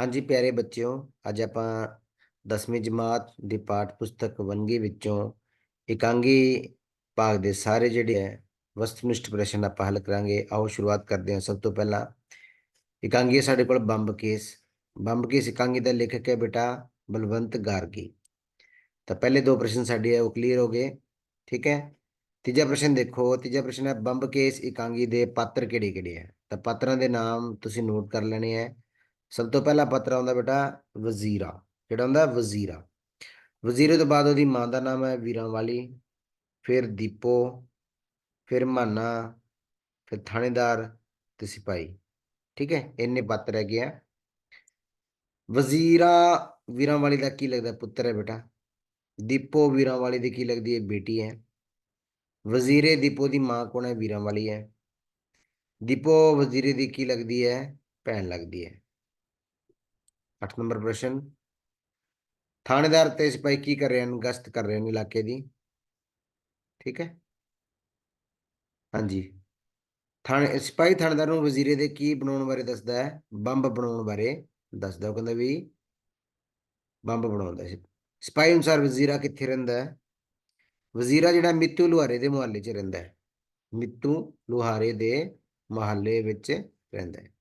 ਹਾਂਜੀ, ਪਿਆਰੇ ਬੱਚਿਓ, ਅੱਜ ਆਪਾਂ 10ਵੀਂ ਜਮਾਤ ਦੀ ਪਾਠ ਪੁਸਤਕ ਵੰਨਗੀ ਵਿੱਚੋਂ ਇਕਾਂਗੀ ਭਾਗ ਦੇ ਸਾਰੇ ਜਿਹੜੇ ਹੈ, ਵਸਤੂਨਿਸ਼ਟ ਪ੍ਰਸ਼ਨ ਆਪਾਂ ਹੱਲ ਕਰਾਂਗੇ। ਆਓ, ਸ਼ੁਰੂਆਤ ਕਰਦੇ ਹਾਂ ਸਭ ਤੋਂ ਪਹਿਲਾਂ। ਇਕਾਂਗੀ ਹੈ ਸਾਡੇ ਕੋਲ ਬੰਬ ਕੇਸ। ਬੰਬ ਕੇਸ ਇਕਾਂਗੀ ਦਾ ਲੇਖਕ ਹੈ ਬੇਟਾ ਬਲਵੰਤ ਗਾਰਗੀ। ਤਾਂ ਪਹਿਲੇ ਦੋ ਪ੍ਰਸ਼ਨ ਸਾਡੇ ਹੈ ਉਹ ਕਲੀਅਰ ਹੋ ਗਏ, ਠੀਕ ਹੈ? ਤੀਜਾ ਪ੍ਰਸ਼ਨ ਦੇਖੋ, ਤੀਜਾ ਪ੍ਰਸ਼ਨ ਹੈ, ਬੰਬ ਕੇਸ ਇਕਾਂਗੀ ਦੇ ਪਾਤਰ ਕਿਹੜੇ ਕਿਹੜੇ ਹੈ? ਤਾਂ ਪਾਤਰਾਂ ਦੇ ਨਾਮ ਤੁਸੀਂ ਨੋਟ ਕਰ ਲੈਣੇ ਹੈ। ਸਭ ਤੋਂ ਪਹਿਲਾ ਪਾਤਰ ਆਉਂਦਾ ਬੇਟਾ ਵਜ਼ੀਰਾ। ਜਿਹੜਾ ਹੁੰਦਾ? ਵਜ਼ੀਰਾ। ਵਜ਼ੀਰੇ ਤੋਂ ਬਾਅਦ ਉਹਦੀ ਮਾਂ ਦਾ ਨਾਮ ਹੈ ਵੀਰਾਂ ਵਾਲੀ ਫਿਰ ਦੀਪੋ, ਫਿਰ ਮਾਨਾ, ਫਿਰ ਥਾਣੇਦਾਰ ਤੇ ਸਿਪਾਹੀ। ਠੀਕ ਹੈ? ਇੰਨੇ ਪਾਤਰ ਹੈਗੇ ਆ। ਵਜ਼ੀਰਾ ਵੀਰਾਂ ਵਾਲੀ ਦਾ ਕੀ ਲੱਗਦਾ ਪੁੱਤਰ ਹੈ ਬੇਟਾ? ਦੀਪੋ ਵੀਰਾਂ ਵਾਲੀ ਦੀ ਕੀ ਲੱਗਦੀ ਹੈ ਬੇਟੀ ਹੈ? ਵਜ਼ੀਰੇ, ਦੀਪੋ ਦੀ ਮਾਂ ਕੌਣ ਹੈ? ਵੀਰਾਂ ਵਾਲੀ ਹੈ। ਦੀਪੋ ਵਜ਼ੀਰੇ ਦੀ ਕੀ ਲੱਗਦੀ ਹੈ? ਭੈਣ ਲੱਗਦੀ ਹੈ। 8 ਨੰਬਰ ਪ੍ਰਸ਼ਨ। ਥਾਣੇਦਾਰ ਤੇ ਸਿਪਾਹੀ ਕੀ ਕਰ ਰਹੇ ਹਨ? ਗਸ਼ਤ ਕਰ ਰਹੇ ਨੇ ਇਲਾਕੇ ਦੀ। ਠੀਕ ਹੈ। ਹਾਂਜੀ। ਥਾਣੇ, ਸਿਪਾਹੀ ਥਾਣੇਦਾਰ ਨੂੰ ਵਜ਼ੀਰੇ ਦੇ ਕੀ ਬਣਾਉਣ ਬਾਰੇ ਦੱਸਦਾ ਹੈ? ਬੰਬ ਬਣਾਉਣ ਬਾਰੇ ਦੱਸਦਾ ਉਹ ਕਹਿੰਦਾ ਵੀ ਬੰਬ ਬਣਾਉਂਦਾ ਸੀ ਸਿਪਾਹੀ ਅਨੁਸਾਰ ਵਜ਼ੀਰਾ ਕਿੱਥੇ ਰਹਿੰਦਾ ਹੈ? ਵਜ਼ੀਰਾ ਜਿਹੜਾ ਮਿੱਤੂ ਲੁਹਾਰੇ ਦੇ ਮੁਹੱਲੇ 'ਚ ਰਹਿੰਦਾ ਹੈ। ਮਿੱਤੂ ਲੁਹਾਰੇ ਦੇ ਮੁਹੱਲੇ ਵਿੱਚ ਰਹਿੰਦਾ ਹੈ।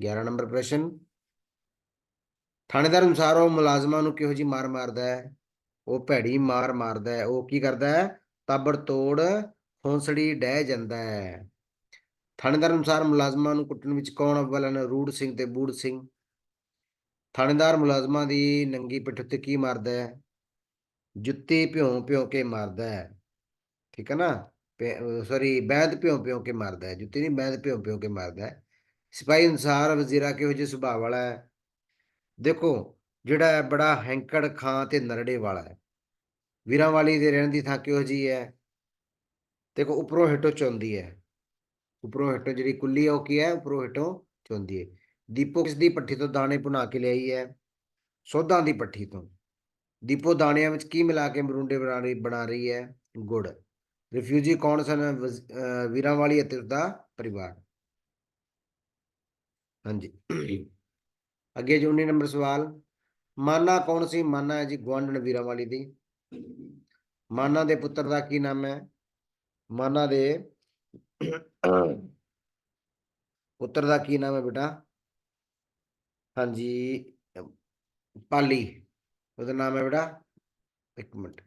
11 ਨੰਬਰ ਪ੍ਰਸ਼ਨ। ਥਾਣੇਦਾਰ ਅਨੁਸਾਰ ਉਹ ਮੁਲਾਜ਼ਮਾਂ ਨੂੰ ਕਿਹੋ ਜੀ ਮਾਰ ਮਾਰਦਾ ਹੈ? ਉਹ ਭੈੜੀ ਮਾਰ ਮਾਰਦਾ ਹੈ। ਉਹ ਕੀ ਕਰਦਾ ਹੈ? ਤਾਬੜ ਤੋੜ ਹੌਂਸੜੀ ਡਹਿ ਜਾਂਦਾ ਹੈ। ਥਾਣੇਦਾਰ ਅਨੁਸਾਰ ਮੁਲਾਜ਼ਮਾਂ ਨੂੰ ਕੁੱਟਣ ਵਿੱਚ ਕੌਣ ਅਵਲ ਹਨ ਰੂੜ ਸਿੰਘ ਤੇ ਬੂੜ ਸਿੰਘ। ਥਾਣੇਦਾਰ ਮੁਲਾਜ਼ਮਾਂ ਦੀ ਨੰਗੀ ਪਿੱਠ ਉੱਤੇ ਕੀ ਮਾਰਦਾ ਹੈ? ਜੁੱਤੀ ਭਿਉਂ ਭਿਉਂ ਕੇ ਮਾਰਦਾ ਹੈ। ਠੀਕ ਹੈ ਨਾ? ਸੌਰੀ ਬੈਂਦ ਭਿਉਂ ਭਿਉਂ ਕੇ ਮਾਰਦਾ ਹੈ। ਜੁੱਤੀ ਨਹੀਂ, ਬੈਂਦ ਭਿਉਂ ਭਿਉਂ ਕੇ ਮਾਰਦਾ ਹੈ। ਸਿਪਾਹੀ ਅਨੁਸਾਰ ਵਜ਼ੀਰਾ ਕਿਹੋ ਜਿਹੇ ਸੁਭਾਅ ਵਾਲਾ ਹੈ? ਦੇਖੋ, ਜਿਹੜਾ ਹੈ ਬੜਾ ਹੈਂਕੜ ਖਾਂ ਤੇ ਨਰੜੇ ਵਾਲਾ ਹੈ। ਵੀਰਾਂ ਵਾਲੀ ਦੇ ਰਹਿਣ ਦੀ ਥਾਂ ਕਿਹੋ ਜੀ ਹੈ? ਦੇਖੋ, ਉਪਰੋਂ ਹੇਠੋਂ ਚੁੰਦੀ ਹੈ। ਉੱਪਰੋਂ ਹੇਠੋਂ ਜਿਹੜੀ ਕੁੱਲੀ ਹੈ, ਉਹ ਕੀ ਹੈ? ਉੱਪਰੋਂ ਹੇਠੋਂ ਚੁੰਦੀ ਹੈ। ਦੀਪੋ ਕਿਸ ਦੀ ਪੱਠੀ ਤੋਂ ਦਾਣੇ ਭੁਨਾ ਕੇ ਲਿਆਈ ਹੈ? ਸੋਧਾਂ ਦੀ ਪੱਠੀ ਤੋਂ। ਦੀਪੋ ਦਾਣਿਆਂ ਵਿੱਚ ਕੀ ਮਿਲਾ ਕੇ ਮਰੁੰਡੇ ਬਣਾ ਰਹੀ ਬਣਾ ਰਹੀ ਹੈ? ਗੁੜ। ਰਿਫਿਊਜੀ ਕੌਣ ਸਨ? ਵੀਰਾਂ ਵਾਲੀ ਅਤੇ ਉਸਦਾ ਪਰਿਵਾਰ। ਹਾਂਜੀ। ਅੱਗੇ ਜੀ 19 ਨੰਬਰ ਸਵਾਲ, ਮਾਨਾ ਕੌਣ ਸੀ? ਮਾਨਾ ਹੈ ਜੀ ਗਵਾਂਢਣ ਵੀਰਾਂ ਵਾਲੀ ਦੀ। ਮਾਨਾ ਦੇ ਪੁੱਤਰ ਦਾ ਕੀ ਨਾਮ ਹੈ? ਮਾਨਾ ਦੇ ਪੁੱਤਰ ਦਾ ਕੀ ਨਾਮ ਹੈ ਬੇਟਾ? ਹਾਂਜੀ, ਪਾਲੀ, ਉਹਦਾ ਨਾਮ ਹੈ ਬੇਟਾ? ਇੱਕ ਮਿੰਟ।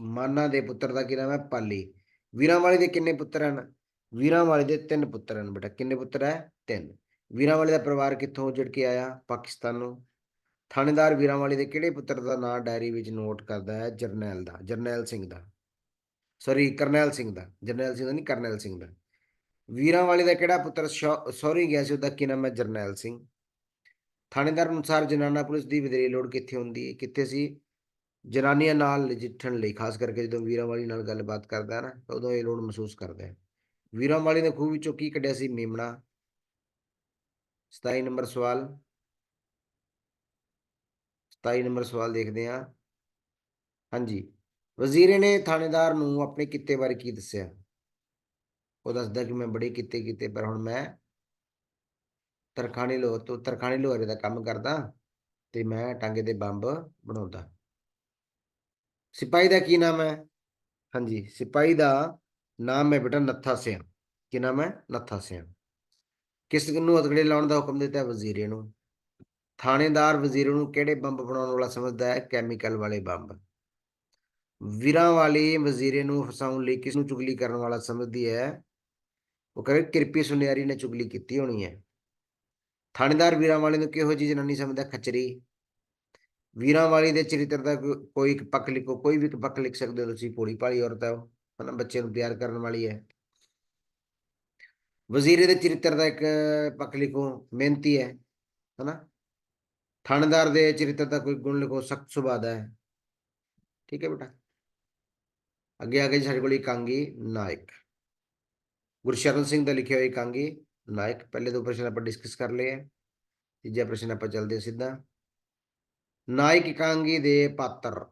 ਮਾਨਾ ਦੇ ਪੁੱਤਰ ਦਾ ਕੀ ਨਾਮ ਹੈ? ਪਾਲੀ। ਵੀਰਾਂ ਵਾਲੀ ਦੇ ਕਿੰਨੇ ਪੁੱਤਰ ਹਨ? ਵੀਰਾਂ ਵਾਲੀ ਦੇ ਤਿੰਨ ਪੁੱਤਰ ਹਨ ਬੇਟਾ। ਕਿੰਨੇ ਪੁੱਤਰ ਹੈ? ਤਿੰਨ। ਵੀਰਾਂਵਾਲੀ ਦਾ ਪਰਿਵਾਰ ਕਿੱਥੋਂ ਉਜੜ ਕੇ ਆਇਆ? ਪਾਕਿਸਤਾਨੋਂ। ਥਾਣੇਦਾਰ ਵੀਰਾਂਵਾਲੀ ਦੇ ਕਿਹੜੇ ਪੁੱਤਰ ਦਾ ਨਾਂ ਡਾਇਰੀ ਵਿੱਚ ਨੋਟ ਕਰਦਾ ਹੈ? ਜਰਨੈਲ ਦਾ, ਜਰਨੈਲ ਸਿੰਘ ਦਾ। ਸੌਰੀ ਕਰਨੈਲ ਸਿੰਘ ਦਾ। ਜਰਨੈਲ ਸਿੰਘ ਦਾ ਨਹੀਂ, ਕਰਨੈਲ ਸਿੰਘ ਦਾ। ਵੀਰਾਂਵਾਲੀ ਦਾ ਕਿਹੜਾ ਪੁੱਤਰ? ਸੌਰੀ, ਗਿਆ ਸੀ ਉਹਦਾ ਕੀ ਨਾਮ ਹੈ? ਜਰਨੈਲ ਸਿੰਘ। ਥਾਣੇਦਾਰ ਅਨੁਸਾਰ ਜਨਾਨਾ ਪੁਲਿਸ ਦੀ ਵਿਦੇਰੀ ਲੋੜ ਕਿੱਥੇ ਹੁੰਦੀ ਹੈ? ਕਿੱਥੇ ਸੀ? ਜਨਾਨੀਆਂ ਨਾਲ ਨਜਿੱਠਣ ਲਈ, ਖਾਸ ਕਰਕੇ ਜਦੋਂ ਵੀਰਾਂਵਾਲੀ ਨਾਲ ਗੱਲਬਾਤ ਕਰਦਾ ਹੈ ਨਾ ਉਦੋਂ ਇਹ ਲੋੜ ਮਹਿਸੂਸ ਕਰਦਾ ਹੈ। ਵੀਰਾਂਵਾਲੀ ਨੇ ਖੂਹ ਵਿੱਚੋਂ ਕੀ ਕੱਢਿਆ ਸੀ? ਮੇਮਣਾ। 27 ਨੰਬਰ ਸਵਾਲ। 27 ਨੰਬਰ ਸਵਾਲ ਦੇਖਦੇ ਹਾਂ। ਹਾਂਜੀ। ਵਜ਼ੀਰੇ ਨੇ ਥਾਣੇਦਾਰ ਨੂੰ ਆਪਣੇ ਕਿੱਤੇ ਬਾਰੇ ਕੀ ਦੱਸਿਆ? ਉਹ ਦੱਸਦਾ ਕਿ ਮੈਂ ਬੜੇ ਕਿੱਤੇ ਕੀਤੇ, ਪਰ ਹੁਣ ਮੈਂ ਤਰਖਾਣੀ ਲੋ ਤੋਂ ਤਰਖਾਣੀ ਲੋਹਰੇ ਦਾ ਕੰਮ ਕਰਦਾ ਤੇ ਮੈਂ ਟਾਂਗੇ ਦੇ ਬੰਬ ਬਣਾਉਂਦਾ। ਸਿਪਾਹੀ ਦਾ ਕੀ ਨਾਮ ਹੈ? ਹਾਂਜੀ, ਸਿਪਾਹੀ ਦਾ ਨਾਮ ਹੈ ਬੇਟਾ ਨੱਥਾ ਸਿਆ। ਕੀ ਨਾਮ ਹੈ? ਨੱਥਾ ਸਿਆ। ਕਿਸ ਨੂੰ ਅਤਗੜੇ ਲਾਉਣ ਦਾ ਹੁਕਮ ਦਿੱਤਾ? ਵਜ਼ੀਰੇ ਨੂੰ। ਥਾਣੇਦਾਰ ਵਜ਼ੀਰ ਨੂੰ ਕਿਹੜੇ ਬੰਬ ਬਣਾਉਣ ਵਾਲਾ ਸਮਝਦਾ ਹੈ? ਕੈਮੀਕਲ ਵਾਲੇ ਬੰਬ। ਵੀਰਾਂ ਵਾਲੀ ਵਜ਼ੀਰੇ ਨੂੰ ਫਸਾਉਣ ਲਈ ਕਿਸ ਨੂੰ ਚੁਗਲੀ ਕਰਨ ਵਾਲਾ ਸਮਝਦੀ ਹੈ? ਉਹ ਕਹੇ, ਕਿਰਪੀ ਸੁਨਿਆਰੀ ਨੇ ਚੁਗਲੀ ਕੀਤੀ ਹੋਣੀ ਹੈ। ਥਾਣੇਦਾਰ ਵੀਰਾਂ ਵਾਲੇ ਨੂੰ ਕਿਹੋ ਜੀ ਜਨਾਨੀ ਸਮਝਦਾ? ਖਚਰੀ। ਵੀਰਾਂ ਵਾਲੀ ਦੇ ਚਰਿੱਤਰ ਦਾ ਕੋਈ ਇੱਕ ਪੱਖ ਲਿਖੋ, ਕੋਈ ਵੀ ਇੱਕ ਪੱਖ ਲਿਖ ਸਕਦੇ ਹੋ ਤੁਸੀਂ। ਭੋਲੀ ਭਾਲੀ ਔਰਤ ਹੈ ਉਹ। ਹਨਾ, ਬੱਚੇ ਨੂੰ ਪਿਆਰ ਕਰਨ ਵਾਲੀ ਹੈ। ਵਜ਼ੀਰੇ ਦੇ ਚਰਿੱਤਰ ਦਾ ਇੱਕ ਪੱਖ ਲਿਖੋ ਮਿਹਨਤੀ ਹੈ, ਹਨਾ? ਥਾਣੇਦਾਰ ਦੇ ਚਰਿੱਤਰ ਦਾ ਕੋਈ ਗੁਣ ਲਿਖੋ, ਸਖਤ ਸੁਭਾਅ ਦਾ ਹੈ। ਠੀਕ ਹੈ ਬੇਟਾ? ਅੱਗੇ ਆ ਕੇ ਸਾਡੇ ਕੋਲ ਇਕਾਂਗੀ ਨਾਇਕ। ਗੁਰਸ਼ਰਨ ਸਿੰਘ ਦਾ ਲਿਖਿਆ ਹੋਇਆ ਇਕਾਂਗੀ ਨਾਇਕ। ਪਹਿਲੇ ਦੋ ਪ੍ਰਸ਼ਨ ਆਪਾਂ ਡਿਸਕਸ ਕਰ ਲਏ ਹੈ। ਤੀਜਾ ਪ੍ਰਸ਼ਨ ਆਪਾਂ ਚੱਲਦੇ ਸਿੱਧਾ। ਨਾਇਕ ਇਕਾਂਗੀ ਦੇ ਪਾਤਰ।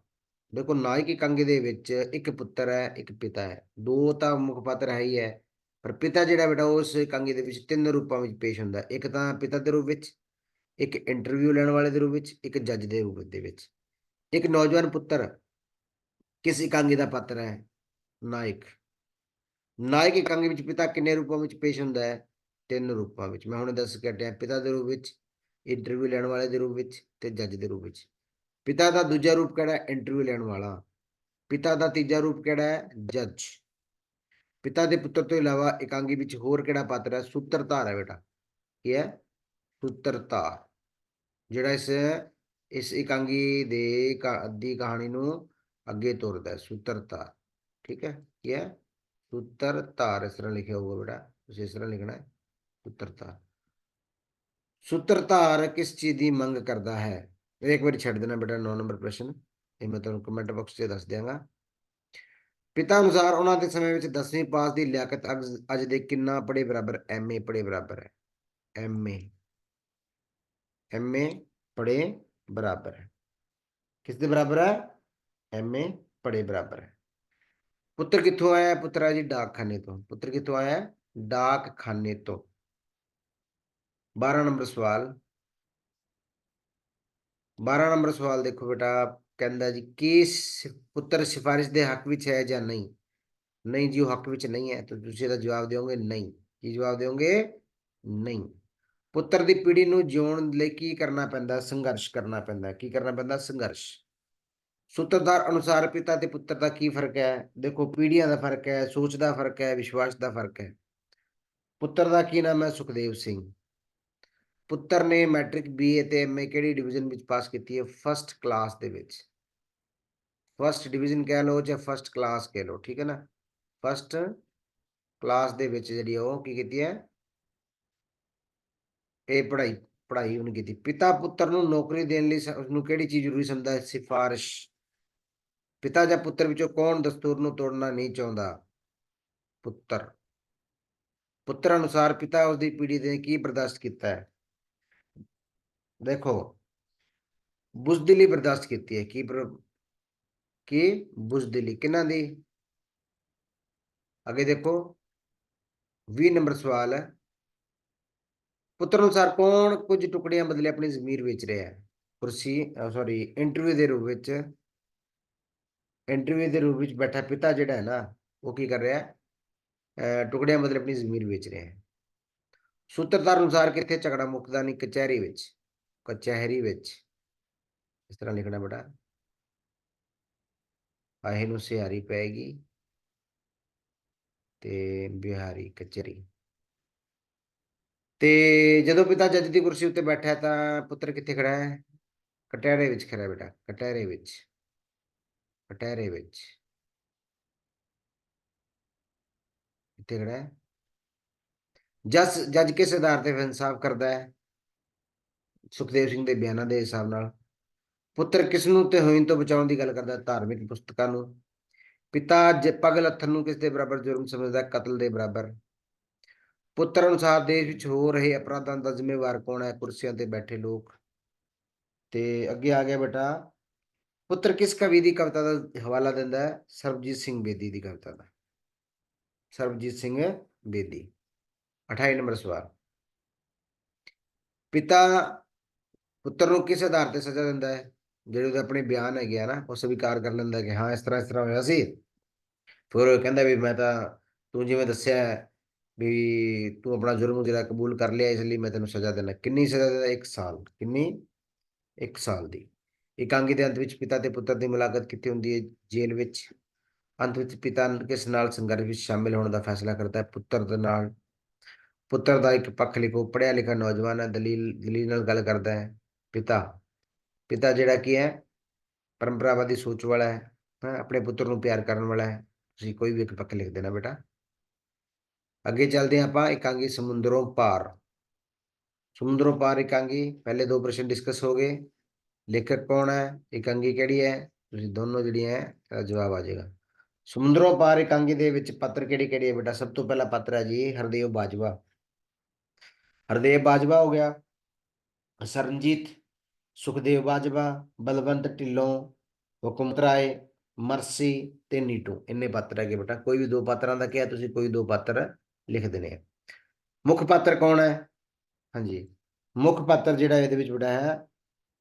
ਦੇਖੋ, ਨਾਇਕ ਇਕਾਂਗੀ ਦੇ ਵਿੱਚ ਇੱਕ ਪੁੱਤਰ ਹੈ, ਇੱਕ ਪਿਤਾ ਹੈ। ਦੋ ਤਾਂ ਮੁੱਖ ਪਾਤਰ ਹੈ ਹੀ ਹੈ। ਪਰ ਪਿਤਾ ਜਿਹੜਾ ਬੇਟਾ, ਉਸ ਇਕਾਂਗੀ ਦੇ ਵਿੱਚ ਤਿੰਨ ਰੂਪਾਂ ਵਿੱਚ ਪੇਸ਼ ਹੁੰਦਾ। ਇੱਕ ਤਾਂ ਪਿਤਾ ਦੇ ਰੂਪ ਵਿੱਚ, ਇੱਕ ਇੰਟਰਵਿਊ ਲੈਣ ਵਾਲੇ ਦੇ ਰੂਪ ਵਿੱਚ, ਇੱਕ ਜੱਜ ਦੇ ਰੂਪ ਦੇ ਵਿੱਚ। ਇੱਕ ਨੌਜਵਾਨ ਪੁੱਤਰ, ਕਿਸ ਇਕਾਂਗੀ ਦਾ ਪਾਤਰ ਹੈ, ਨਾਇਕ। ਨਾਇਕ ਇਕਾਂਗੀ ਵਿੱਚ ਪਿਤਾ ਕਿੰਨੇ ਰੂਪਾਂ ਵਿੱਚ ਪੇਸ਼ ਹੁੰਦਾ ਹੈ? ਤਿੰਨ ਰੂਪਾਂ ਵਿੱਚ। ਮੈਂ ਹੁਣ ਦੱਸ ਕੇ ਹਟਿਆ, ਪਿਤਾ ਦੇ ਰੂਪ ਵਿੱਚ ਇੰਟਰਵਿਊ ਲੈਣ ਵਾਲੇ ਦੇ ਰੂਪ ਵਿੱਚ ਤੇ ਜੱਜ ਦੇ ਰੂਪ ਵਿੱਚ। ਪਿਤਾ ਦਾ ਦੂਜਾ ਰੂਪ ਕਿਹੜਾ ਇੰਟਰਵਿਊ ਲੈਣ ਵਾਲਾ। ਪਿਤਾ ਦਾ ਤੀਜਾ ਰੂਪ ਕਿਹੜਾ ਹੈ? ਜੱਜ ਪਿਤਾ ਦੇ ਪੁੱਤਰ ਤੋਂ ਇਲਾਵਾ ਇਕਾਂਗੀ ਵਿੱਚ ਹੋਰ ਕਿਹੜਾ ਪਾਤਰ ਹੈ? ਸੂਤਰਧਾਰ ਹੈ ਬੇਟਾ। ਕੀ ਹੈ? ਸੂਤਰਧਾਰ। ਜਿਹੜਾ ਇਸ ਇਸ ਇਕਾਂਗੀ ਦੇ ਕਾ- ਦੀ ਕਹਾਣੀ ਨੂੰ ਅੱਗੇ ਤੋਰਦਾ ਹੈ। ਸੂਤਰਧਾਰ। ਠੀਕ ਹੈ? ਕੀ ਹੈ? ਸੂਤਰਧਾਰ ਇਸ ਤਰ੍ਹਾਂ ਲਿਖਿਆ ਹੋਊਗਾ ਬੇਟਾ। ਤੁਸੀਂ ਇਸ ਤਰ੍ਹਾਂ ਲਿਖਣਾ ਹੈ। ਸੂਤਰਧਾਰ। ਸੂਤਰਧਾਰ ਕਿਸ ਚੀਜ਼ ਦੀ ਮੰਗ ਕਰਦਾ ਹੈ? ਇੱਕ ਵਾਰੀ ਛੱਡ ਦੇਣਾ ਬੇਟਾ 9 ਨੰਬਰ ਪ੍ਰਸ਼ਨ। ਇਹ ਮੈਂ ਤੁਹਾਨੂੰ ਕਮੈਂਟ ਬਾਕਸ 'ਚ ਦੱਸ ਦਿਆਂਗਾ। ਪਿਤਾ ਅਨੁਸਾਰ ਉਹਨਾਂ ਦੇ ਸਮੇਂ ਵਿੱਚ 10ਵੀਂ ਪਾਸ ਦੀ ਲਿਆਕਤ ਅੱਜ- ਅੱਜ ਦੇ ਕਿੰਨਾ ਪੜੇ ਬਰਾਬਰ, ਐਮਏ ਪੜੇ ਬਰਾਬਰ ਹੈ। ਐਮਏ ਐਮਏ ਪੜੇ ਬਰਾਬਰ ਹੈ। ਕਿਸ ਦੇ ਬਰਾਬਰ ਹੈ? ਐਮਏ ਪੜੇ ਬਰਾਬਰ ਹੈ। ਪੁੱਤਰ ਕਿੱਥੋਂ ਆਇਆ ਹੈ? ਪੁੱਤਰ ਹੈ ਜੀ ਡਾਕਖਾਨੇ ਤੋਂ। ਪੁੱਤਰ ਕਿੱਥੋਂ ਆਇਆ ਹੈ? ਡਾਕਖਾਨੇ ਤੋਂ। 12 ਨੰਬਰ ਸਵਾਲ। 12 ਨੰਬਰ ਸਵਾਲ ਦੇਖੋ ਬੇਟਾ। ਕਹਿੰਦਾ ਜੀ, ਕੀ ਪੁੱਤਰ ਸਿਫਾਰਿਸ਼ ਦੇ ਹੱਕ ਵਿੱਚ ਹੈ ਜਾਂ ਨਹੀਂ? ਨਹੀਂ ਜੀ, ਉਹ ਹੱਕ ਵਿੱਚ ਨਹੀਂ ਹੈ, ਤਾਂ ਤੁਸੀਂ ਇਹਦਾ ਜਵਾਬ ਦਿਓਗੇ ਨਹੀਂ। ਕੀ ਜਵਾਬ ਦਿਓਗੇ? ਨਹੀਂ। ਪੁੱਤਰ ਦੀ ਪੀੜ੍ਹੀ ਨੂੰ ਜਿਉਣ ਲਈ ਕੀ ਕਰਨਾ ਪੈਂਦਾ? ਸੰਘਰਸ਼ ਕਰਨਾ ਪੈਂਦਾ। ਕੀ ਕਰਨਾ ਪੈਂਦਾ? ਸੰਘਰਸ਼। ਸੂਤਰਧਾਰ ਅਨੁਸਾਰ ਪਿਤਾ ਤੇ ਪੁੱਤਰ ਦਾ ਕੀ ਫ਼ਰਕ ਹੈ? ਦੇਖੋ, ਪੀੜ੍ਹੀਆਂ ਦਾ ਫ਼ਰਕ ਹੈ, ਸੋਚ ਦਾ ਫ਼ਰਕ ਹੈ, ਵਿਸ਼ਵਾਸ ਦਾ ਫ਼ਰਕ ਹੈ। ਪੁੱਤਰ ਦਾ ਕੀ ਨਾਮ ਹੈ? ਸੁਖਦੇਵ ਸਿੰਘ। ਪੁੱਤਰ ਨੇ ਮੈਟ੍ਰਿਕ ਬੀਏ ਤੇ ਐਮਏ ਕਿਹੜੀ ਡਿਵੀਜ਼ਨ ਵਿੱਚ ਪਾਸ ਕੀਤੀ ਹੈ? ਫਸਟ ਕਲਾਸ ਦੇ ਵਿੱਚ। ਫਸਟ ਡਿਵੀਜ਼ਨ ਕਹਿ ਲਓ ਜਾਂ ਫਸਟ ਕਲਾਸ ਕਹਿ ਲਓ, ਠੀਕ ਹੈ ਨਾ? ਫਸਟ ਕਲਾਸ ਦੇ ਵਿੱਚ ਜਿਹੜੀ ਉਹ ਕੀ ਕੀਤੀ ਹੈ? ਇਹ ਪੜ੍ਹਾਈ ਪੜ੍ਹਾਈ ਉਹਨੇ ਕੀਤੀ। ਪਿਤਾ ਪੁੱਤਰ ਨੂੰ ਨੌਕਰੀ ਦੇਣ ਲਈ ਉਸਨੂੰ ਕਿਹੜੀ ਚੀਜ਼ ਜ਼ਰੂਰੀ ਸਮਝਦਾ ਹੈ? ਸਿਫਾਰਿਸ਼। ਪਿਤਾ ਜਾਂ ਪੁੱਤਰ ਵਿੱਚੋਂ ਕੌਣ ਦਸਤੂਰ ਨੂੰ ਤੋੜਨਾ ਨਹੀਂ ਚਾਹੁੰਦਾ? ਪੁੱਤਰ। ਪੁੱਤਰ ਅਨੁਸਾਰ ਪਿਤਾ ਉਸ ਦੀ ਪੀੜ੍ਹੀ ਦੇ ਕੀ ਬਰਦਾਸ਼ਤ ਕੀਤਾ ਹੈ? ਦੇਖੋ, ਬੁਜ਼ਦਿਲੀ ਬਰਦਾਸ਼ਤ ਕੀਤੀ ਹੈ। ਕੀ ਬਰ- ਕੀ ਬੁਜ਼ਦਿਲੀ? ਕਿਹਨਾਂ ਦੀ? ਅੱਗੇ ਦੇਖੋ 20 ਨੰਬਰ ਸਵਾਲ ਹੈ। ਪੁੱਤਰ ਅਨੁਸਾਰ ਕੌਣ ਕੁਝ ਟੁਕੜੀਆਂ ਬਦਲੇ ਆਪਣੀ ਜ਼ਮੀਰ ਵੇਚ ਰਿਹਾ ਹੈ? ਕੁਰਸੀ ਸੌਰੀ ਇੰਟਰਵਿਊ ਦੇ ਰੂਪ ਵਿੱਚ ਇੰਟਰਵਿਊ ਦੇ ਰੂਪ ਵਿੱਚ ਬੈਠਾ ਪਿਤਾ ਜਿਹੜਾ ਹੈ ਨਾ, ਉਹ ਕੀ ਕਰ ਰਿਹਾ ਹੈ? ਅਹ ਟੁਕੜਿਆਂ ਬਦਲੇ ਆਪਣੀ ਜ਼ਮੀਰ ਵੇਚ ਰਿਹਾ ਹੈ। ਸੂਤਰਧਾਰ ਅਨੁਸਾਰ ਕਿੱਥੇ ਝਗੜਾ ਮੁੱਕਦਾ ਨਹੀਂ, ਕਚਹਿਰੀ ਵਿੱਚ। ਕਚਹਿਰੀ ਵਿੱਚ, ਇਸ ਤਰ੍ਹਾਂ ਲਿਖਣਾ ਬੇਟਾ। ਆਹੇ ਨੂੰ ਸਿਹਾਰੀ ਪਏਗੀ ਤੇ ਬਿਹਾਰੀ ਕਚਹਿਰੀ। ਤੇ ਜਦੋਂ ਪਿਤਾ ਜੱਜ ਦੀ ਕੁਰਸੀ ਉੱਤੇ ਬੈਠਾ ਹੈ ਤਾਂ ਪੁੱਤਰ ਕਿੱਥੇ ਖੜਾ ਹੈ? ਕਟਹਿਰੇ ਵਿੱਚ ਖੜਾ ਬੇਟਾ, ਕਟਹਿਰੇ ਵਿੱਚ। ਕਟਹਿਰੇ ਵਿੱਚ। ਕਿੱਥੇ ਖੜਾ ਹੈ? ਜੱਜ ਜੱਜ ਕਿਸ ਆਧਾਰ ਤੇ ਇਨਸਾਫ ਕਰਦਾ ਹੈ। ਸੁਖਦੇਵ ਸਿੰਘ ਦੇ ਬਿਆਨਾਂ ਦੇ ਹਿਸਾਬ ਨਾਲ ਪੁੱਤਰ ਕਿਸ ਨੂੰ ਤੇ ਹੋਈਨ ਤੋਂ ਬਚਾਉਣ ਦੀ ਗੱਲ ਕਰਦਾ ਧਾਰਮਿਕ ਪੁਸਤਕਾਂ ਨੂੰ। ਪਿਤਾ ਪਗਲ ਹੱਥਨ ਨੂੰ ਕਿਸ ਦੇ ਬਰਾਬਰ ਜੁਰਮ ਸਮਝਦਾ, ਕਤਲ ਦੇ ਬਰਾਬਰ। ਪੁੱਤਰ ਅਨੁਸਾਰ ਦੇਸ਼ ਵਿੱਚ ਹੋ ਰਹੇ ਅਪਰਾਧਾਂ ਦਾ ਜ਼ਿੰਮੇਵਾਰ ਕੌਣ ਹੈ? ਕੁਰਸੀਆਂ ਤੇ ਬੈਠੇ ਲੋਕ। ਤੇ ਅੱਗੇ ਆ ਗਿਆ ਬੇਟਾ, ਪੁੱਤਰ ਕਿਸ ਕਵੀ ਦੀ ਕਵਿਤਾ ਦਾ ਹਵਾਲਾ ਦਿੰਦਾ ਹੈ? ਸਰਬਜੀਤ ਸਿੰਘ ਬੇਦੀ ਦੀ ਕਵਿਤਾ ਦਾ। ਸਰਬਜੀਤ ਸਿੰਘ ਬੇਦੀ। 28 ਨੰਬਰ ਸਵਾਲ। ਪਿਤਾ ਪੁੱਤਰ ਨੂੰ ਕਿਸ ਆਧਾਰ ਤੇ ਸਜ਼ਾ ਦਿੰਦਾ ਹੈ? ਜਿਹੜੇ ਉਹਦੇ ਆਪਣੇ ਬਿਆਨ ਹੈਗੇ ਆ ਨਾ, ਉਹ ਸਵੀਕਾਰ ਕਰ ਲੈਂਦਾ ਕਿ ਹਾਂ, ਇਸ ਤਰ੍ਹਾਂ ਇਸ ਤਰ੍ਹਾਂ ਹੋਇਆ ਸੀ। ਫਿਰ ਉਹ ਕਹਿੰਦਾ ਵੀ ਮੈਂ ਤਾਂ, ਤੂੰ ਜਿਵੇਂ ਦੱਸਿਆ ਵੀ ਤੂੰ ਆਪਣਾ ਜੁਰਮ ਜਿਹੜਾ ਕਬੂਲ ਕਰ ਲਿਆ, ਇਸ ਲਈ ਮੈਂ ਤੈਨੂੰ ਸਜ਼ਾ ਦੇਣਾ ਕਿੰਨੀ ਸਜ਼ਾ ਦੇਣਾ 1 ਸਾਲ। ਕਿੰਨੀ? 1 ਸਾਲ ਦੀ। ਇਕਾਂਗੀ ਦੇ ਅੰਤ ਵਿੱਚ ਪਿਤਾ ਤੇ ਪੁੱਤਰ ਦੀ ਮੁਲਾਕਾਤ ਕਿੱਥੇ ਹੁੰਦੀ ਹੈ ਜੇਲ੍ਹ ਵਿੱਚ। ਅੰਤ ਵਿੱਚ ਪਿਤਾ ਕਿਸ ਨਾਲ ਸੰਘਰਸ਼ ਵਿੱਚ ਸ਼ਾਮਿਲ ਹੋਣ ਦਾ ਫੈਸਲਾ ਕਰਦਾ ਹੈ? ਪੁੱਤਰ ਦੇ ਨਾਲ। ਪੁੱਤਰ ਦਾ ਇੱਕ ਪੱਖ ਲਿਖੋ, ਪੜ੍ਹਿਆ ਲਿਖਿਆ ਨੌਜਵਾਨ ਹੈ, ਦਲੀਲ ਦਲੀਲ ਨਾਲ ਗੱਲ ਕਰਦਾ ਹੈ। ਪਿਤਾ ਪਿਤਾ ਜਿਹੜਾ ਕੀ ਹੈ ਪਰੰਪਰਾਵਾਦੀ ਸੋਚ ਵਾਲਾ ਹੈ ਆਪਣੇ ਪੁੱਤਰ ਨੂੰ ਪਿਆਰ ਕਰਨ ਵਾਲਾ ਹੈ, ਤੁਸੀਂ ਕੋਈ ਵੀ ਇੱਕ ਪੱਖ ਲਿਖ ਦੇਣਾ ਬੇਟਾ। ਅੱਗੇ ਚੱਲਦੇ ਹਾਂ ਆਪਾਂ ਇਕਾਂਗੀ ਸਮੁੰਦਰੋਂ ਪਾਰ। ਸਮੁੰਦਰੋਂ ਪਾਰ ਇਕਾਂਗੀ ਪਹਿਲੇ ਦੋ ਪ੍ਰਸ਼ਨ ਡਿਸਕਸ ਹੋ ਗਏ। ਲੇਖਕ ਕੌਣ ਹੈ ਇਕਾਂਗੀ ਕਿਹੜੀ ਹੈ, ਤੁਸੀਂ ਦੋਨੋਂ ਜਿਹੜੀਆਂ ਹੈ ਜਵਾਬ ਆ ਜਾਏਗਾ। ਸਮੁੰਦਰੋਂ ਪਾਰ ਇਕਾਂਗੀ ਦੇ ਵਿੱਚ ਪਾਤਰ ਕਿਹੜੀ ਕਿਹੜੀ ਹੈ ਬੇਟਾ? ਸਭ ਤੋਂ ਪਹਿਲਾ ਪਾਤਰ ਹੈ ਜੀ, ਹਰਦੇਵ ਬਾਜਵਾ। ਹਰਦੇਵ ਬਾਜਵਾ ਹੋ ਗਿਆ, ਸਰਨਜੀਤ ਸੁਖਦੇਵ ਬਾਜਵਾ, ਬਲਵੰਤ ਢਿੱਲੋਂ, ਹੁਕਮਤ ਰਾਏ, ਮਰਸੀ ਤੇ ਨੀਟੂ। ਇੰਨੇ ਪਾਤਰ ਹੈਗੇ ਬੇਟਾ। ਕੋਈ ਵੀ ਦੋ ਪਾਤਰਾਂ ਦਾ ਕਿਹਾ, ਤੁਸੀਂ ਕੋਈ ਦੋ ਪਾਤਰ ਲਿਖ ਦੇਣੇ ਆ। ਮੁੱਖ ਪਾਤਰ ਕੌਣ ਹੈ? ਹਾਂਜੀ। ਮੁੱਖ ਪਾਤਰ ਜਿਹੜਾ ਇਹਦੇ ਵਿੱਚ ਬੜਾ ਹੈ,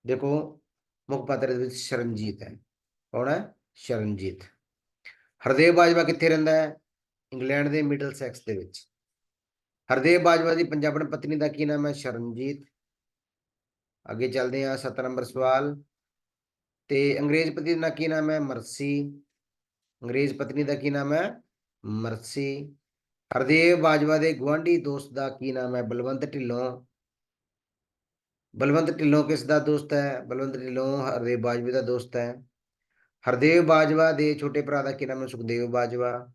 ਦੇਖੋ, ਮੁੱਖ ਪਾਤਰ ਇਹਦੇ ਵਿੱਚ ਸ਼ਰਨਜੀਤ ਹੈ। ਕੌਣ ਹੈ? ਸ਼ਰਨਜੀਤ। ਹਰਦੇਵ ਬਾਜਵਾ ਕਿੱਥੇ ਰਹਿੰਦਾ ਹੈ? ਇੰਗਲੈਂਡ ਦੇ ਮਿਡਲ ਸੈਕਸ ਦੇ ਵਿੱਚ। ਹਰਦੇਵ ਬਾਜਵਾ ਦੀ ਪੰਜਾਬਣ ਪਤਨੀ ਦਾ ਕੀ ਨਾਮ ਹੈ? ਸ਼ਰਨਜੀਤ। ਅੱਗੇ ਚੱਲਦੇ ਹਾਂ 7 ਨੰਬਰ ਸਵਾਲ। ਤੇ ਅੰਗਰੇਜ਼ ਪਤੀ ਦਾ ਕੀ ਨਾਮ ਹੈ? ਮਰਸੀ। ਅੰਗਰੇਜ਼ ਪਤਨੀ ਦਾ ਕੀ ਨਾਮ ਹੈ? ਮਰਸੀ। ਹਰਦੇਵ ਬਾਜਵਾ ਦੇ ਗਵਾਂਢੀ ਦੋਸਤ ਦਾ ਕੀ ਨਾਮ ਹੈ? ਬਲਵੰਤ ਢਿੱਲੋਂ। ਬਲਵੰਤ ਢਿੱਲੋਂ ਕਿਸ ਦਾ ਦੋਸਤ ਹੈ? ਬਲਵੰਤ ਢਿੱਲੋਂ ਹਰਦੇਵ ਬਾਜਵੇ ਦਾ ਦੋਸਤ ਹੈ। ਹਰਦੇਵ ਬਾਜਵਾ ਦੇ ਛੋਟੇ ਭਰਾ ਦਾ ਕੀ ਨਾਮ ਹੈ? ਸੁਖਦੇਵ ਬਾਜਵਾ।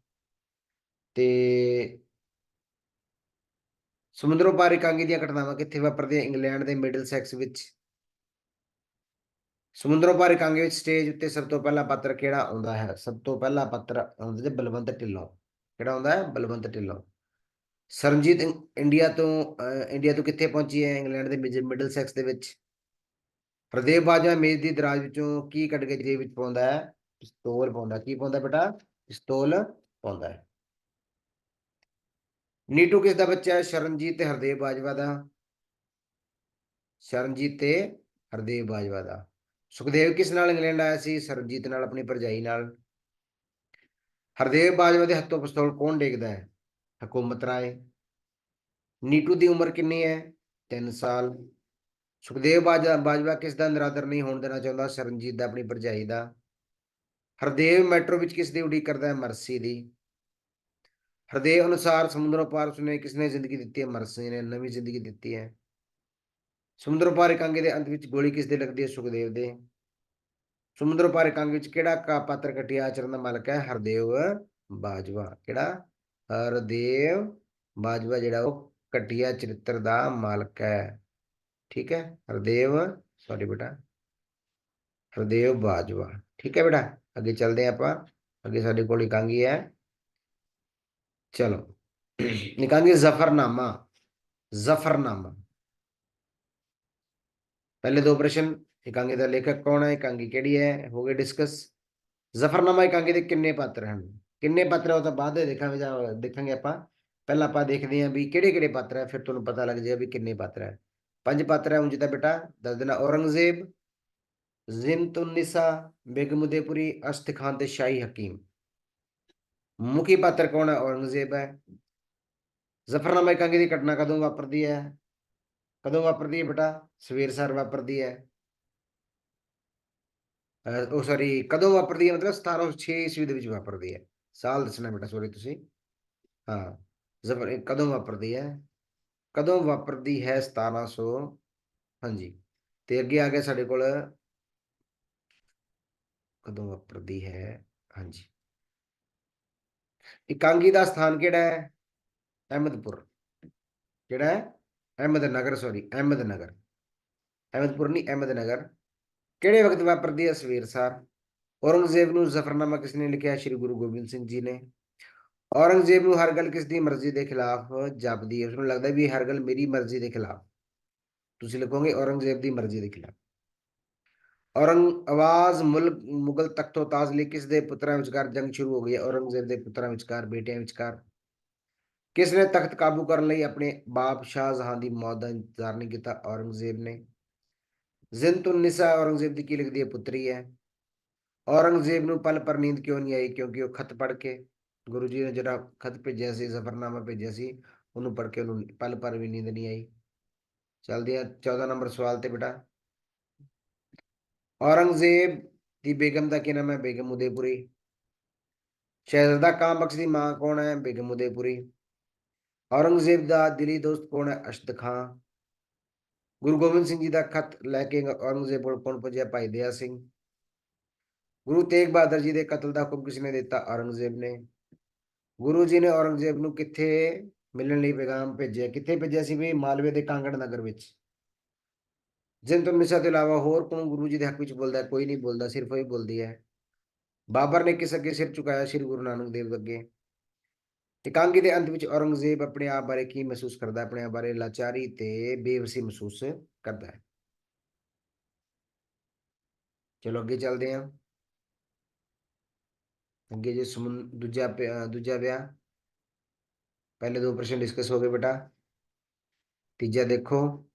ਤੇ ਸਮੁੰਦਰੋਂ ਪਾਰ ਇਕਾਂਗੀ ਦੀਆਂ ਘਟਨਾਵਾਂ ਕਿੱਥੇ ਵਾਪਰਦੀਆਂ? ਇੰਗਲੈਂਡ ਦੇ ਮਿਡਲ ਸੈਕਸ ਵਿੱਚ। ਸਮੁੰਦਰੋਂ ਪਾਰ ਇਕਾਂਗੀ ਵਿੱਚ ਸਟੇਜ ਉੱਤੇ ਸਭ ਤੋਂ ਪਹਿਲਾ ਪਾਤਰ ਕਿਹੜਾ ਆਉਂਦਾ ਹੈ? ਸਭ ਤੋਂ ਪਹਿਲਾ ਪਾਤਰ ਆਉਂਦਾ ਹੈ ਬਲਵੰਤ ਢਿੱਲੋਂ। ਕਿਹੜਾ ਆਉਂਦਾ ਹੈ? ਬਲਵੰਤ ਢਿੱਲੋਂ। ਸਰਨਜੀਤ ਇੰਡੀਆ ਤੋਂ ਇੰਡੀਆ ਤੋਂ ਕਿੱਥੇ ਪਹੁੰਚੀ ਹੈ ਇੰਗਲੈਂਡ ਦੇ ਮਿਡਲ ਸੈਕਸ ਦੇ ਵਿੱਚ? ਹਰਦੇਵ ਬਾਜਵਾ ਮੇਜ਼ ਦੀ ਦਰਾਜ ਵਿੱਚੋਂ ਕੀ ਕੱਢ ਕੇ ਜੇਬ ਵਿੱਚ ਪਾਉਂਦਾ ਹੈ? ਪਿਸਤੌਲ ਪਾਉਂਦਾ ਕੀ ਪਾਉਂਦਾ ਬੇਟਾ? ਪਿਸਤੌਲ ਪਾਉਂਦਾ ਹੈ। ਨੀਟੂ ਕਿਸ ਦਾ ਬੱਚਾ ਹੈ? ਸ਼ਰਨਜੀਤ ਤੇ ਹਰਦੇਵ ਬਾਜਵਾ ਦਾ। ਸ਼ਰਨਜੀਤ ਤੇ ਹਰਦੇਵ ਬਾਜਵਾ ਦਾ। ਸੁਖਦੇਵ ਕਿਸ ਨਾਲ ਇੰਗਲੈਂਡ ਆਇਆ ਸੀ? ਸਰਨਜੀਤ ਨਾਲ, ਆਪਣੀ ਭਰਜਾਈ ਨਾਲ। ਹਰਦੇਵ ਬਾਜਵਾ ਦੇ ਹੱਥੋਂ ਪਿਸਤੌਲ ਕੌਣ ਡੇਗਦਾ ਹੈ? ਹਕੂਮਤ ਰਾਏ। ਨੀਟੂ ਦੀ ਉਮਰ ਕਿੰਨੀ ਹੈ? 3 ਸਾਲ। ਸੁਖਦੇਵ ਬਾਜਵਾ ਬਾਜਵਾ ਕਿਸ ਦਾ ਨਿਰਾਦਰ ਨਹੀਂ ਹੋਣ ਦੇਣਾ ਚਾਹੁੰਦਾ? ਸਰਨਜੀਤ ਦਾ, ਆਪਣੀ ਭਰਜਾਈ ਦਾ। ਹਰਦੇਵ ਮੈਟਰੋ ਵਿੱਚ ਕਿਸ ਦੀ ਉਡੀਕ ਕਰਦਾ ਹੈ? ਮਰਸੀ ਦੀ। ਹਰਦੇਵ ਅਨੁਸਾਰ ਸਮੁੰਦਰੋਂ ਪਾਰ ਸੁਨੇ ਕਿਸਨੇ ਜ਼ਿੰਦਗੀ ਦਿੱਤੀ ਹੈ? ਮਰਸੀ ਨੇ, ਨਵੀਂ ਜ਼ਿੰਦਗੀ ਦਿੱਤੀ ਹੈ। ਸਮੁੰਦਰ ਪਾਰ ਇਕਾਂਗੇ ਦੇ ਅੰਤ ਵਿੱਚ ਗੋਲੀ ਕਿਸ ਦੇ ਲੱਗਦੀ ਹੈ? ਸੁਖਦੇਵ ਦੇ। ਸਮੁੰਦਰ ਪਾਰ ਇਕਾਂਗੇ ਵਿੱਚ ਕਿਹੜਾ ਕਾ ਪਾਤਰ ਘਟਿਆ ਆਚਰਨ ਦਾ ਮਾਲਕ ਹੈ? ਹਰਦੇਵ ਬਾਜਵਾ। ਕਿਹੜਾ? ਹਰਦੇਵ ਬਾਜਵਾ ਜਿਹੜਾ ਉਹ ਘਟੀਆ ਚਰਿੱਤਰ ਦਾ ਮਾਲਕ ਹੈ। ਠੀਕ ਹੈ? ਹਰਦੇਵ ਸੌਰੀ ਬੇਟਾ। ਹਰਦੇਵ ਬਾਜਵਾ। ਠੀਕ ਹੈ ਬੇਟਾ? ਅੱਗੇ ਚੱਲਦੇ ਹਾਂ ਆਪਾਂ। ਅੱਗੇ ਸਾਡੇ ਕੋਲ ਇਕਾਂਗੀ ਹੈ। ਚਲੋ ਨਿਕਾਂਗੇ ਜ਼ਫਰਨਾਮਾ ਜ਼ਫਰਨਾਮਾ ਪਹਿਲੇ ਦੋ ਪ੍ਰਸ਼ਨ ਇਕਾਂਗੀ ਦਾ ਲੇਖਕ ਕੌਣ ਹੈ ਇਕਾਂਗੀ ਕਿਹੜੀ ਹੈ ਹੋ ਗਏ ਡਿਸਕਸ ਜ਼ਫਰਨਾਮਾ ਇਕਾਂਗੀ ਦੇ ਕਿੰਨੇ ਪਾਤਰ ਹਨ ਕਿੰਨੇ ਪਾਤਰ ਉਹ ਤਾਂ ਬਾਅਦ ਦੇ ਦੇਖਾਂਗੇ ਜਾਂ ਦੇਖਾਂਗੇ ਆਪਾਂ ਪਹਿਲਾਂ ਆਪਾਂ ਦੇਖਦੇ ਹਾਂ ਵੀ ਕਿਹੜੇ ਕਿਹੜੇ ਪਾਤਰ ਹੈ ਫਿਰ ਤੁਹਾਨੂੰ ਪਤਾ ਲੱਗ ਜਾਏਗਾ ਵੀ ਕਿੰਨੇ ਪਾਤਰ ਹੈ ਪੰਜ ਪਾਤਰ ਹੈ ਉਂਝ ਤਾਂ ਬੇਟਾ ਦੱਸ ਦੇਣਾ ਔਰੰਗਜ਼ੇਬ ਜ਼ਿੰਤੁਨਿਸਾ ਬੇਗਮੁਦੇਪੁਰੀ ਅਸਤ ਖਾਨ ਤੇ ਸ਼ਾਹੀ ਹਕੀਮ ਮੁਖੀ ਪਾਤਰ ਕੌਣ ਹੈ? ਔਰੰਗਜ਼ੇਬ ਹੈ। ਜ਼ਫਰਨਾਮਾ ਇਕਾਂਗੀ ਦੀ ਘਟਨਾ ਕਦੋਂ ਵਾਪਰਦੀ ਹੈ? ਕਦੋਂ ਵਾਪਰਦੀ ਹੈ ਬੇਟਾ? ਸਵੇਰ ਸਾਰ ਵਾਪਰਦੀ ਹੈ। ਉਹ ਸੌਰੀ ਕਦੋਂ ਵਾਪਰਦੀ ਹੈ? ਮਤਲਬ 1706 ਈਸਵੀ ਦੇ ਵਿੱਚ ਵਾਪਰਦੀ ਹੈ। ਸਾਲ ਦੱਸਣਾ ਬੇਟਾ ਸੌਰੀ ਤੁਸੀਂ। ਹਾਂ, ਜ਼ਫਰ ਕਦੋਂ ਵਾਪਰਦੀ ਹੈ? ਕਦੋਂ ਵਾਪਰਦੀ ਹੈ 1700 ਹਾਂਜੀ। ਤੇ ਅੱਗੇ ਆ ਗਿਆ ਸਾਡੇ ਕੋਲ। ਕਦੋਂ ਵਾਪਰਦੀ ਹੈ? ਹਾਂਜੀ। ਇਕਾਂਗੀ ਦਾ ਸਥਾਨ ਕਿਹੜਾ ਹੈ? ਅਹਿਮਦਪੁਰ। ਕਿਹੜਾ ਹੈ? ਅਹਿਮਦਨਗਰ ਸੌਰੀ ਅਹਿਮਦਨਗਰ। ਅਹਿਮਦਪੁਰ ਨਹੀਂ, ਅਹਿਮਦਨਗਰ। ਕਿਹੜੇ ਵਕਤ ਵਾਪਰਦੀ ਹੈ ਸਵੇਰ ਸਾਰ? ਔਰੰਗਜ਼ੇਬ ਨੂੰ ਜ਼ਫਰਨਾਮਾ ਕਿਸ ਨੇ ਲਿਖਿਆ? ਸ਼੍ਰੀ ਗੁਰੂ ਗੋਬਿੰਦ ਸਿੰਘ ਜੀ ਨੇ। ਔਰੰਗਜ਼ੇਬ ਨੂੰ ਹਰ ਗੱਲ ਕਿਸ ਦੀ ਮਰਜ਼ੀ ਦੇ ਖਿਲਾਫ ਜਾਪਦੀ ਹੈ। ਉਸ ਨੂੰ ਲੱਗਦਾ ਵੀ ਹਰ ਗੱਲ ਮੇਰੀ ਮਰਜ਼ੀ ਦੇ ਖਿਲਾਫ। ਤੁਸੀਂ ਲਿਖੋਗੇ ਔਰੰਗਜ਼ੇਬ ਦੀ ਮਰਜ਼ੀ ਦੇ ਖਿਲਾਫ। ਔਰੰਗ ਆਵਾਜ਼ ਮੁਲਕ, ਮੁਗਲ ਤਖਤੋ ਤਾਜ ਲਈ ਕਿਸ ਦੇ ਪੁੱਤਰਾਂ ਵਿਚਕਾਰ ਜੰਗ ਸ਼ੁਰੂ ਹੋ ਗਈ ਔਰੰਗਜ਼ੇਬ ਦੇ ਪੁੱਤਰਾਂ ਵਿਚਕਾਰ, ਬੇਟਿਆਂ ਵਿਚਕਾਰ। ਕਿਸ ਨੇ ਤਖਤ ਕਾਬੂ ਕਰਨ ਲਈ ਆਪਣੇ ਬਾਪ ਸ਼ਾਹਜਹਾਂ ਦੀ ਮੌਤ ਦਾ ਇੰਤਜ਼ਾਰ ਨਹੀਂ ਕੀਤਾ? ਔਰੰਗਜ਼ੇਬ ਨੇ। ਜ਼ਿੰਤੁਨ ਨਿਸਾ ਔਰੰਗਜ਼ੇਬ ਦੀ ਕੀ ਲਿਖਦੀ ਹੈ? ਪੁੱਤਰੀ ਹੈ। ਔਰੰਗਜ਼ੇਬ ਨੂੰ ਪਲ ਪਰ ਨੀਂਦ ਕਿਉਂ ਨਹੀਂ ਆਈ? ਕਿਉਂਕਿ ਉਹ ਖਤ ਪੜ੍ਹ ਕੇ ਗੁਰੂ ਜੀ ਨੇ ਜਿਹੜਾ ਖਤ ਭੇਜਿਆ ਸੀ, ਜ਼ਫਰਨਾਮਾ ਭੇਜਿਆ ਸੀ, ਉਹਨੂੰ ਪੜ੍ਹ ਕੇ ਉਹਨੂੰ ਪਲ ਪਰ ਵੀ ਨੀਂਦ ਨਹੀਂ ਆਈ। ਚਲਦੇ ਆ 14 ਨੰਬਰ ਸਵਾਲ ਤੇ ਬੇਟਾ। ਔਰੰਗਜ਼ੇਬ ਦੀ ਬੇਗਮ ਦਾ ਕੀ ਨਾਮ ਹੈ ਬੇਗਮ ਉਦੇਪੁਰੀ ਸ਼ਹਿਜ਼ਾਦਾ ਕਾਮਬਖਸ਼ ਦੀ ਮਾਂ ਕੌਣ ਹੈ ਬੇਗਮ ਉਦੇਪੁਰੀ ਔਰੰਗਜ਼ੇਬ ਦਾ ਦਿਲੀ ਦੋਸਤ ਕੌਣ ਹੈ ਅਸ਼ਦ ਖਾਂ ਗੁਰੂ ਗੋਬਿੰਦ ਸਿੰਘ ਜੀ ਦਾ ਖਤ ਲੈ ਕੇ ਔਰੰਗਜ਼ੇਬ ਕੋਲ ਕੌਣ ਪਹੁੰਚਿਆ ਭਾਈ ਦਇਆ ਸਿੰਘ ਗੁਰੂ ਤੇਗ ਬਹਾਦਰ ਜੀ ਦੇ ਕਤਲ ਦਾ ਹੁਕਮ ਕਿਸ ਨੇ ਦਿੱਤਾ ਔਰੰਗਜ਼ੇਬ ਨੇ ਗੁਰੂ ਜੀ ਨੇ ਔਰੰਗਜ਼ੇਬ ਨੂੰ ਕਿੱਥੇ ਮਿਲਣ ਲਈ ਪੈਗਾਮ ਭੇਜਿਆ ਕਿੱਥੇ ਭੇਜਿਆ ਸੀ ਵੀ ਮਾਲਵੇ ਦੇ ਕਾਂਗੜ ਨਗਰ ਵਿੱਚ ਜਿਨ ਤੋਂ ਨਿਸ਼ਾ ਤੋਂ ਇਲਾਵਾ ਹੋਰ ਕੌਣ ਗੁਰੂ ਜੀ ਦੇ ਹੱਕ ਵਿੱਚ ਬੋਲਦਾ ਕੋਈ ਨਹੀਂ ਬੋਲਦਾ, ਸਿਰਫ ਉਹ ਬੋਲਦੀ ਹੈ। ਬਾਬਰ ਨੇ ਕਿਸ ਅੱਗੇ ਸਿਰ ਝੁਕਾਇਆ? ਸ੍ਰੀ ਗੁਰੂ ਨਾਨਕ ਦੇਵ ਅੱਗੇ। ਇਕਾਂਗੀ ਦੇ ਅੰਤ ਵਿੱਚ ਔਰੰਗਜ਼ੇਬ ਆਪਣੇ ਆਪ ਬਾਰੇ ਕੀ ਮਹਿਸੂਸ ਕਰਦਾ ਆਪਣੇ ਆਪ ਬਾਰੇ ਲਾਚਾਰੀ ਤੇ ਬੇਵਸੀ ਮਹਿਸੂਸ ਕਰਦਾ ਹੈ। ਚਲੋ ਅੱਗੇ ਚੱਲਦੇ ਹਾਂ। ਅੱਗੇ ਜੇ ਸਮੁੰ ਦੂਜਾ ਪਿ- ਦੂਜਾ ਵਿਆਹ। ਪਹਿਲੇ ਦੋ ਪ੍ਰਸ਼ਨ ਡਿਸਕਸ ਹੋ ਗਏ ਬੇਟਾ। ਤੀਜਾ ਦੇਖੋ।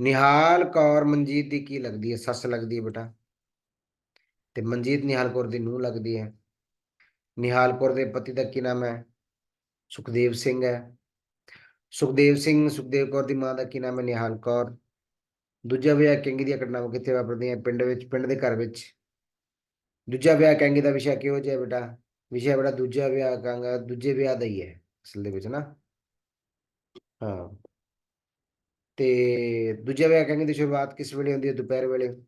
ਨਿਹਾਲ ਕੌਰ ਮਨਜੀਤ ਦੀ ਕੀ ਲੱਗਦੀ ਹੈ? ਸੱਸ ਲੱਗਦੀ ਹੈ ਬੇਟਾ। ਤੇ ਮਨਜੀਤ ਨਿਹਾਲ ਕੌਰ ਦੀ ਨੂੰਹ ਲੱਗਦੀ ਹੈ। ਨਿਹਾਲ ਕੌਰ ਦੇ ਪਤੀ ਦਾ ਕੀ ਨਾਮ ਹੈ? ਸੁਖਦੇਵ ਸਿੰਘ ਹੈ। ਸੁਖਦੇਵ ਸਿੰਘ, ਸੁਖਦੇਵ ਕੌਰ ਦੀ ਮਾਂ ਦਾ ਕੀ ਨਾਮ ਹੈ? ਨਿਹਾਲ ਕੌਰ ਦੂਜਾ ਵਿਆਹ ਕੈਂਗੀ ਦੀਆਂ ਘਟਨਾਵਾਂ ਕਿੱਥੇ ਵਾਪਰਦੀਆਂ ਪਿੰਡ ਵਿੱਚ, ਪਿੰਡ ਦੇ ਘਰ ਵਿੱਚ। ਦੂਜਾ ਵਿਆਹ ਕੈਂਗੀ ਦਾ ਵਿਸ਼ਾ ਕਿਹੋ ਜਿਹਾ ਬੇਟਾ? ਵਿਸ਼ਾ ਬੇਟਾ ਦੂਜਾ ਵਿਆਹ ਕਾਂਗਾ ਦੂਜੇ ਵਿਆਹ ਦਾ ਹੀ ਹੈ ਅਸਲ ਦੇ ਵਿੱਚ ਨਾ। ਹਾਂ। ਤੇ ਦੂਜਾ ਵਿਆਹ ਕੰਗੀ ਦੀ ਸ਼ੁਰੂਆਤ ਕਿਸ ਵੇਲੇ ਹੁੰਦੀ ਹੈ? ਦੁਪਹਿਰ ਵੇਲੇ।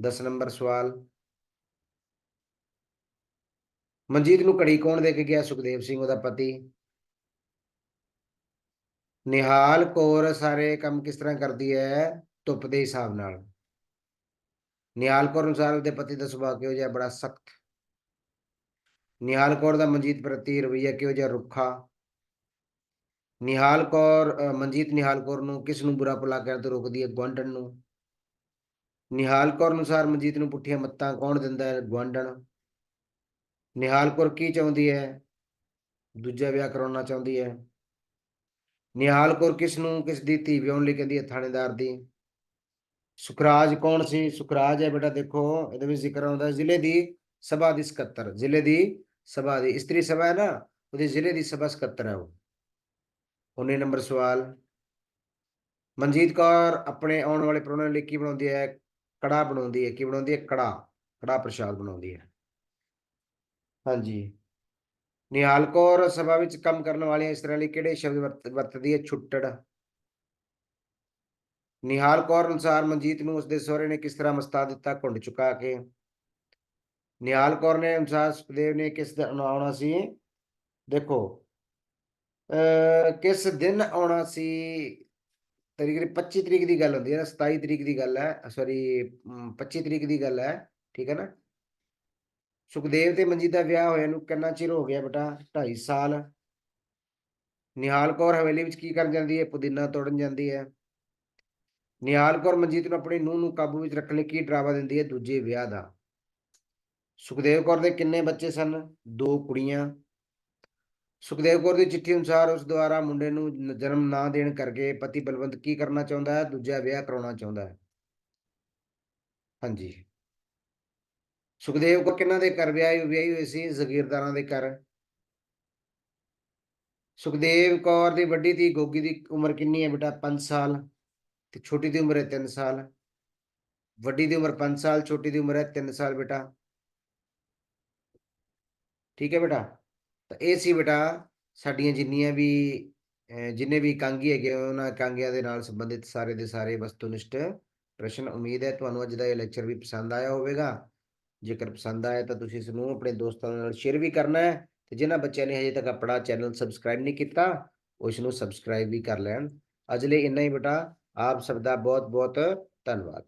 10 ਨੰਬਰ ਸਵਾਲ। ਮਨਜੀਤ ਨੂੰ ਘੜੀ ਕੌਣ ਦੇ ਕੇ ਗਿਆ? ਸੁਖਦੇਵ ਸਿੰਘ, ਉਹਦਾ ਪਤੀ। ਨਿਹਾਲ ਕੌਰ ਸਾਰੇ ਕੰਮ ਕਿਸ ਤਰ੍ਹਾਂ ਕਰਦੀ ਹੈ? ਧੁੱਪ ਦੇ ਹਿਸਾਬ ਨਾਲ। ਨਿਹਾਲ ਕੌਰ ਅਨੁਸਾਰ ਉਹਦੇ ਪਤੀ ਦਾ ਸੁਭਾਅ ਕਿਹੋ ਜਿਹਾ ਬੜਾ ਸਖਤ। ਨਿਹਾਲ ਕੌਰ ਦਾ ਮਨਜੀਤ ਪ੍ਰਤੀ ਰਵਈਆ ਕਿਹੋ ਜਿਹਾ ਰੁੱਖਾ? ਨਿਹਾਲ ਕੌਰ ਮਨਜੀਤ ਨਿਹਾਲ ਕੌਰ ਨੂੰ ਕਿਸ ਨੂੰ ਬੁਰਾ ਭਲਾ ਕਰਨ ਤੋਂ ਰੋਕਦੀ ਹੈ ਗੁਆਂਢਣ ਨੂੰ? ਨਿਹਾਲ ਕੌਰ ਅਨੁਸਾਰ ਮਨਜੀਤ ਨੂੰ ਪੁੱਠੀਆਂ ਮੱਤਾਂ ਕੌਣ ਦਿੰਦਾ ਹੈ ਗੁਆਂਢਣ? ਨਿਹਾਲ ਕੌਰ ਕੀ ਚਾਹੁੰਦੀ ਹੈ? ਦੂਜਾ ਵਿਆਹ ਕਰਾਉਣਾ ਚਾਹੁੰਦੀ ਹੈ। ਨਿਹਾਲ ਕੌਰ ਕਿਸ ਨੂੰ, ਕਿਸ ਦੀ ਧੀ ਵਿਆਹੁਣ ਲਈ ਕਹਿੰਦੀ ਹੈ ਥਾਣੇਦਾਰ ਦੀ? ਸੁਖਰਾਜ ਕੌਣ ਸੀ? ਸੁਖਰਾਜ ਹੈ ਬੇਟਾ ਦੇਖੋ, ਇਹਦੇ ਵਿੱਚ ਜ਼ਿਕਰ ਆਉਂਦਾ ਜ਼ਿਲ੍ਹੇ ਦੀ ਸਭਾ ਦੀ ਸਕੱਤਰ, ਜ਼ਿਲ੍ਹੇ ਦੀ ਸਭਾ ਦੀ ਇਸਤਰੀ ਸਭਾ ਹੈ ਨਾ, ਉਹਦੀ ਜ਼ਿਲ੍ਹੇ ਦੀ ਸਭਾ ਸਕੱਤਰ ਹੈ ਉਹ। 19 ਨੰਬਰ ਸਵਾਲ। ਮਨਜੀਤ ਕੌਰ ਆਪਣੇ ਆਉਣ ਵਾਲੇ ਪ੍ਰਾਹੁਣੇ ਲਈ ਕੀ ਬਣਾਉਂਦੀ ਹੈ? ਕੜਾ ਬਣਾਉਂਦੀ ਹੈ। ਕੀ ਬਣਾਉਂਦੀ ਹੈ? ਕੜਾ ਕੜਾ ਪ੍ਰਸ਼ਾਦ ਬਣਾਉਂਦੀ ਹੈ। ਹਾਂਜੀ। ਨਿਹਾਲ ਕੌਰ ਸਭਾ ਵਿੱਚ ਕੰਮ ਕਰਨ ਵਾਲੀਆਂ ਇਸਤਰੀਆਂ ਲਈ ਕਿਹੜੇ ਸ਼ਬਦ ਵਰਤ- ਵਰਤਦੀ ਹੈ? ਛੁੱਟੜ। ਨਿਹਾਲ ਕੌਰ ਅਨੁਸਾਰ ਮਨਜੀਤ ਨੂੰ ਉਸਦੇ ਸਹੁਰੇ ਨੇ ਕਿਸ ਤਰ੍ਹਾਂ ਮਸਤਾ ਦਿੱਤਾ? ਘੁੰਡ ਚੁਕਾ ਕੇ। ਨਿਹਾਲ ਕੌਰ ਨੇ ਅਨੁਸਾਰ ਸੁਖਦੇਵ ਨੇ ਕਿਸ ਦਿਨ ਆਉਣਾ ਸੀ? ਦੇਖੋ ਕਿਸ ਦਿਨ ਆਉਣਾ ਸੀ? ਤਰੀਕ ਦੀ 25 ਤਰੀਕ ਦੀ ਗੱਲ ਹੁੰਦੀ ਹੈ ਨਾ 27 ਤਰੀਕ ਦੀ ਗੱਲ ਹੈ ਸੌਰੀ 25 ਤਰੀਕ ਦੀ ਗੱਲ ਹੈ, ਠੀਕ ਹੈ ਨਾ? ਸੁਖਦੇਵ ਤੇ ਮਨਜੀਤ ਦਾ ਵਿਆਹ ਹੋਇਆ ਨੂੰ ਕਿੰਨਾ ਚਿਰ ਹੋ ਗਿਆ ਬੇਟਾ? 2.5 ਸਾਲ। ਨਿਹਾਲ ਕੌਰ ਹਵੇਲੀ ਵਿੱਚ ਕੀ ਕਰਨ ਜਾਂਦੀ ਹੈ? ਪੁਦੀਨਾ ਤੋੜਨ ਜਾਂਦੀ ਹੈ। ਨਿਹਾਲ ਕੌਰ ਮਨਜੀਤ ਨੂੰ ਆਪਣੀ ਨੂੰਹ ਨੂੰ ਕਾਬੂ ਵਿੱਚ ਰੱਖਣ ਲਈ ਕੀ ਡਰਾਵਾ ਦਿੰਦੀ ਹੈ? ਦੂਜੇ ਵਿਆਹ ਦਾ। ਸੁਖਦੇਵ ਕੌਰ ਦੇ ਕਿੰਨੇ ਬੱਚੇ ਸਨ? ਦੋ ਕੁੜੀਆਂ। ਸੁਖਦੇਵ ਕੌਰ ਦੀ ਚਿੱਠੀ ਅਨੁਸਾਰ ਉਸ ਦੁਆਰਾ ਮੁੰਡੇ ਨੂੰ ਜਨਮ ਨਾ ਦੇਣ ਕਰਕੇ ਪਤੀ ਬਲਵੰਤ ਕੀ ਕਰਨਾ ਚਾਹੁੰਦਾ ਹੈ? ਦੂਜਾ ਵਿਆਹ ਕਰਾਉਣਾ ਚਾਹੁੰਦਾ ਹੈ। ਹਾਂਜੀ। ਸੁਖਦੇਵ ਕੌਰ ਕਿਹਨਾਂ ਦੇ ਘਰ ਵਿਆਹੀ ਵਿਆਹੀ ਹੋਈ ਸੀ? ਜ਼ਗੀਰਦਾਰਾਂ ਦੇ ਘਰ। ਸੁਖਦੇਵ ਕੌਰ ਦੀ ਵੱਡੀ ਧੀ ਗੋਗੀ ਦੀ ਉਮਰ ਕਿੰਨੀ ਹੈ ਬੇਟਾ? 5 ਸਾਲ। ਤੇ ਛੋਟੀ ਦੀ ਉਮਰ ਹੈ 3 ਸਾਲ। ਵੱਡੀ ਦੀ ਉਮਰ 5 ਸਾਲ, ਛੋਟੀ ਦੀ ਉਮਰ ਹੈ 3 ਸਾਲ ਬੇਟਾ। ਠੀਕ ਹੈ ਬੇਟਾ? ਤਾਂ ਇਹ ਸੀ ਬੇਟਾ ਸਾਡੀਆਂ ਜਿੰਨੀਆਂ ਵੀ ਜਿੰਨੇ ਵੀ ਕਾਂਗੀ ਹੈਗੇ ਉਹਨਾਂ ਕਾਂਗੀਆਂ ਦੇ ਨਾਲ ਸੰਬੰਧਿਤ ਸਾਰੇ ਦੇ ਸਾਰੇ ਵਸਤੂਨਿਸ਼ਟ ਪ੍ਰਸ਼ਨ ਉਮੀਦ ਹੈ ਤੁਹਾਨੂੰ ਅੱਜ ਦਾ ਇਹ ਲੈਕਚਰ ਵੀ ਪਸੰਦ ਆਇਆ ਹੋਵੇਗਾ। ਜੇਕਰ ਪਸੰਦ ਆਇਆ ਤਾਂ ਤੁਸੀਂ ਇਸ ਨੂੰ ਆਪਣੇ ਦੋਸਤਾਂ ਨਾਲ ਸ਼ੇਅਰ ਵੀ ਕਰਨਾ ਹੈ ਤੇ ਜਿਨ੍ਹਾਂ ਬੱਚਿਆਂ ਨੇ ਹਜੇ ਤੱਕ ਆਪਣਾ ਚੈਨਲ ਸਬਸਕ੍ਰਾਈਬ ਨਹੀਂ ਕੀਤਾ, ਉਹ ਨੂੰ ਸਬਸਕ੍ਰਾਈਬ ਵੀ ਕਰ ਲੈਣ। ਅੱਜ ਲਈ ਇੰਨਾ ਹੀ ਬੇਟਾ, ਆਪ ਸਭ ਦਾ ਬਹੁਤ ਬਹੁਤ ਧੰਨਵਾਦ।